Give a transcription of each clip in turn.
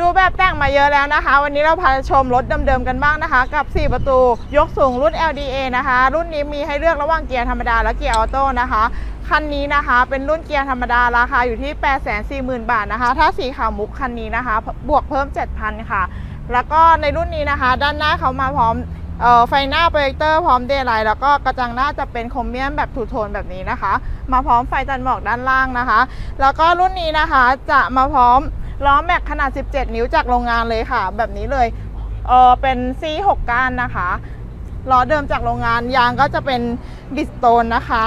ดูแบบแต่งมาเยอะแล้วนะคะ วันนี้เราพาชมรถเดิมๆกันบ้างนะคะ กับ 4 ประตูยกสูงรุ่น LDA นะคะ รุ่นนี้มีให้เลือกระหว่างเกียร์ธรรมดาและเกียร์ออโต้นะคะคันนี้นะคะเป็นรุ่นเกียร์ธรรมดาราคาอยู่ที่ 840,000 บาทนะคะ ถ้าสีขาวมุกคันนี้นะคะ บวกเพิ่ม 7,000 ค่ะ แล้วก็ในรุ่นนี้นะคะ ด้านหน้าเขามาพร้อมไฟหน้าโปรเจคเตอร์พร้อมเดย์ไลท์แล้วก็กระจังหน้าจะเป็นโครเมียมแบบทูโทนแบบนี้นะคะ มาพร้อมไฟตันหมอกด้านล่างนะคะ แล้วก็รุ่นนี้นะคะจะมาพร้อม ล้อแม็กขนาด 17 นิ้วจากโรงงานเลยค่ะ แบบนี้เลยเออเป็น C6 ก้านนะคะล้อเดิมจากโรงงานยางก็จะเป็นบิสโตนนะคะ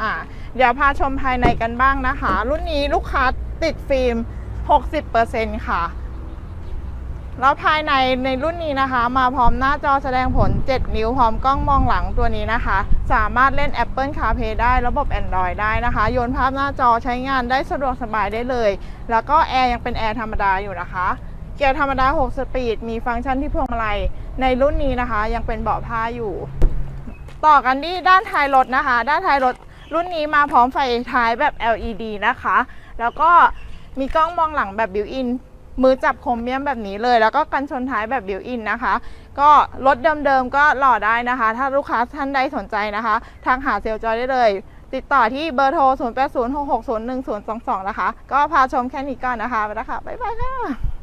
อ่าเดี๋ยวพาชมภายในกันบ้างนะคะ รุ่นนี้ลูกค้าติดฟิล์ม 60%ค่ะ แล้วภายในในรุ่นนี้นะคะ มาพร้อมหน้าจอแสดงผล 7 นิ้วพร้อมกล้องมองหลังตัวนี้นะคะ สามารถเล่น Apple CarPlay ได้ระบบ Android ได้นะคะโยนภาพหน้าจอใช้งานได้สะดวกสบายได้เลย แล้วก็แอร์ยังเป็นแอร์ธรรมดาอยู่นะคะ เกียร์ธรรมดา 6 สปีด มีฟังก์ชันที่พวงมาลัย ในรุ่นนี้นะคะ ยังเป็นเบาะผ้าอยู่ ต่อกันที่ด้านท้ายรถนะคะ ด้านท้ายรถรุ่นนี้มาพร้อมไฟท้ายแบบ LED นะคะ แล้วก็มีกล้องมองหลังแบบบิวอิน มือจับโคมเมียมแบบนี้เลย แล้วก็กันชนท้ายแบบบิวอินนะคะ ก็รถเดิมๆก็หล่อได้นะคะ ถ้าลูกค้าท่านใดสนใจนะคะ ทางหาเซลจอยได้เลย ติดต่อที่เบอร์โทร 0806601022 นะคะ ก็พาชมแค่นี้ก่อนนะคะไปแล้วค่ะ บ๊ายบายค่ะ